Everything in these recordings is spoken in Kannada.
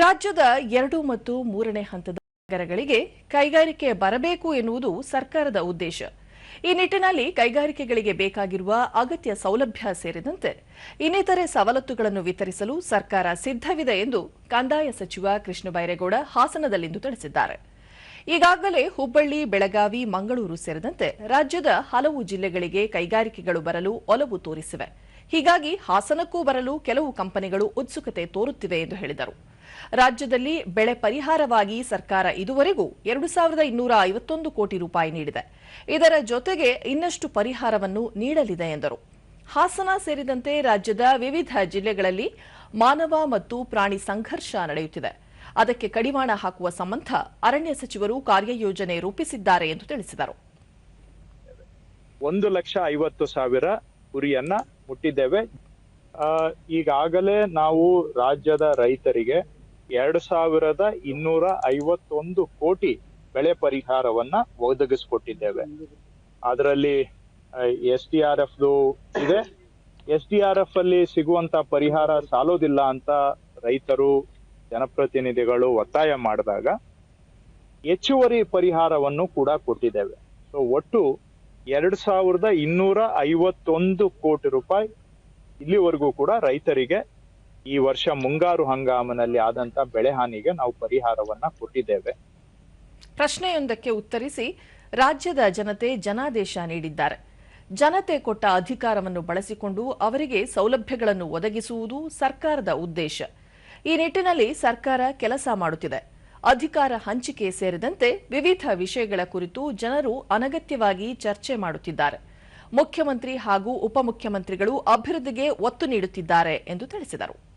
ರಾಜ್ಯದ ಎರಡು ಮತ್ತು ಮೂರನೇ ಹಂತದ ನಗರಗಳಿಗೆ ಕೈಗಾರಿಕೆ ಬರಬೇಕು ಎನ್ನುವುದು ಸರ್ಕಾರದ ಉದ್ದೇಶ. ಈ ನಿಟ್ಟಿನಲ್ಲಿ ಕೈಗಾರಿಕೆಗಳಿಗೆ ಬೇಕಾಗಿರುವ ಅಗತ್ಯ ಸೌಲಭ್ಯ ಸೇರಿದಂತೆ ಇನ್ನಿತರೆ ಸವಲತ್ತುಗಳನ್ನು ವಿತರಿಸಲು ಸರ್ಕಾರ ಸಿದ್ಧವಿದೆ ಎಂದು ಕಂದಾಯ ಸಚಿವ ಕೃಷ್ಣ ಬೈರೇಗೌಡ ಹಾಸನದಲ್ಲಿಂದು ತಿಳಿಸಿದ್ದಾರೆ. ಈಗಾಗಲೇ ಹುಬ್ಬಳ್ಳಿ, ಬೆಳಗಾವಿ, ಮಂಗಳೂರು ಸೇರಿದಂತೆ ರಾಜ್ಯದ ಹಲವು ಜಿಲ್ಲೆಗಳಿಗೆ ಕೈಗಾರಿಕೆಗಳು ಬರಲು ಒಲವು ತೋರಿಸಿವೆ. ಹೀಗಾಗಿ ಹಾಸನಕ್ಕೂ ಬರಲು ಕೆಲವು ಕಂಪನಿಗಳು ಉತ್ಸುಕತೆ ತೋರುತ್ತಿವೆ ಎಂದು ಹೇಳಿದರು. ರಾಜ್ಯದಲ್ಲಿ ಬೆಳೆ ಪರಿಹಾರವಾಗಿ ಸರ್ಕಾರ ಇದುವರೆಗೂ ಎರಡು ಸಾವಿರದ ಇನ್ನೂರ ಐವತ್ತೊಂದು ಕೋಟಿ ರೂಪಾಯಿ ನೀಡಿದೆ. ಇದರ ಜೊತೆಗೆ ಇನ್ನಷ್ಟು ಪರಿಹಾರವನ್ನು ನೀಡಲಿದೆ ಎಂದರು. ಹಾಸನ ಸೇರಿದಂತೆ ರಾಜ್ಯದ ವಿವಿಧ ಜಿಲ್ಲೆಗಳಲ್ಲಿ ಮಾನವ ಮತ್ತು ಪ್ರಾಣಿ ಸಂಘರ್ಷ ನಡೆಯುತ್ತಿದೆ. ಅದಕ್ಕೆ ಕಡಿವಾಣ ಹಾಕುವ ಸಂಬಂಧ ಅರಣ್ಯ ಸಚಿವರು ಕಾರ್ಯಯೋಜನೆ ರೂಪಿಸಿದ್ದಾರೆ ಎಂದು ತಿಳಿಸಿದರು. ಒಂದು ಲಕ್ಷ ಐವತ್ತು ಸಾವಿರ ಗುರಿಯನ್ನ ಮುಟ್ಟಿದ್ದೇವೆ. ಈಗಾಗಲೇ ನಾವು ರಾಜ್ಯದ ರೈತರಿಗೆ ಎರಡು ಸಾವಿರದ ಇನ್ನೂರ ಐವತ್ತೊಂದು ಕೋಟಿ ಬೆಳೆ ಪರಿಹಾರವನ್ನ ಒದಗಿಸ್ಕೊಟ್ಟಿದ್ದೇವೆ. ಅದರಲ್ಲಿ ಎಸ್ ಡಿ ಆರ್ ಎಫ್ ಇದೆ. ಎಸ್ ಡಿ ಆರ್ ಎಫ್ ಅಲ್ಲಿ ಸಿಗುವಂತ ಪರಿಹಾರ ಸಾಲೋದಿಲ್ಲ ಅಂತ ರೈತರು, ಜನಪ್ರತಿನಿಧಿಗಳು ಒತ್ತಾಯ ಮಾಡಿದಾಗ ಹೆಚ್ಚುವರಿ ಪರಿಹಾರವನ್ನು ಕೂಡ ಕೊಟ್ಟಿದ್ದೇವೆ. ಸೊ ಒಟ್ಟು ಎರಡ್ ಸಾವಿರದ ಇನ್ನೂರ ಐವತ್ತೊಂದು ಕೋಟಿ ರೂಪಾಯಿ ಇಲ್ಲಿವರೆಗೂ ಕೂಡ ರೈತರಿಗೆ ಈ ವರ್ಷ ಮುಂಗಾರು ಹಂಗಾಮಿನಲ್ಲಿ ಆದಂತ ಬೆಳೆ ಹಾನಿಗೆ ನಾವು ಪರಿಹಾರವನ್ನ ಕೊಟ್ಟಿದ್ದೇವೆ. ಪ್ರಶ್ನೆಯೊಂದಕ್ಕೆ ಉತ್ತರಿಸಿ, ರಾಜ್ಯದ ಜನತೆ ಜನಾದೇಶ ನೀಡಿದ್ದಾರೆ. ಜನತೆ ಕೊಟ್ಟ ಅಧಿಕಾರವನ್ನು ಬಳಸಿಕೊಂಡು ಅವರಿಗೆ ಸೌಲಭ್ಯಗಳನ್ನು ಒದಗಿಸುವುದು ಸರ್ಕಾರದ ಉದ್ದೇಶ. ಈ ನಿಟ್ಟಿನಲ್ಲಿ ಸರ್ಕಾರ ಕೆಲಸ ಮಾಡುತ್ತಿದೆ. ಅಧಿಕಾರ ಹಂಚಿಕೆ ಸೇರಿದಂತೆ ವಿವಿಧ ವಿಷಯಗಳ ಕುರಿತು ಜನರು ಅನಗತ್ಯವಾಗಿ ಚರ್ಚೆ ಮಾಡುತ್ತಿದ್ದಾರೆ. ಮುಖ್ಯಮಂತ್ರಿ ಹಾಗೂ ಉಪಮುಖ್ಯಮಂತ್ರಿಗಳು ಅಭಿವೃದ್ಧಿಗೆ ಒತ್ತು ನೀಡುತ್ತಿದ್ದಾರೆ ಎಂದು ತಿಳಿಸಿದರು.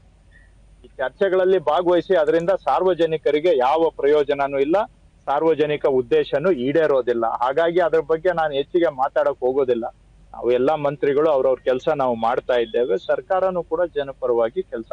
ಚರ್ಚೆಗಳಲ್ಲಿ ಭಾಗವಹಿಸಿ ಅದರಿಂದ ಸಾರ್ವಜನಿಕರಿಗೆ ಯಾವ ಪ್ರಯೋಜನನೂ ಇಲ್ಲ, ಸಾರ್ವಜನಿಕ ಉದ್ದೇಶನೂ ಈಡೇರೋದಿಲ್ಲ. ಹಾಗಾಗಿ ಅದ್ರ ಬಗ್ಗೆ ನಾನು ಹೆಚ್ಚಿಗೆ ಮಾತಾಡಕ್ ಹೋಗೋದಿಲ್ಲ. ನಾವು ಎಲ್ಲಾ ಮಂತ್ರಿಗಳು ಅವ್ರವ್ರ ಕೆಲಸ ನಾವು ಮಾಡ್ತಾ ಇದ್ದೇವೆ. ಸರ್ಕಾರನೂ ಕೂಡ ಜನಪರವಾಗಿ ಕೆಲಸ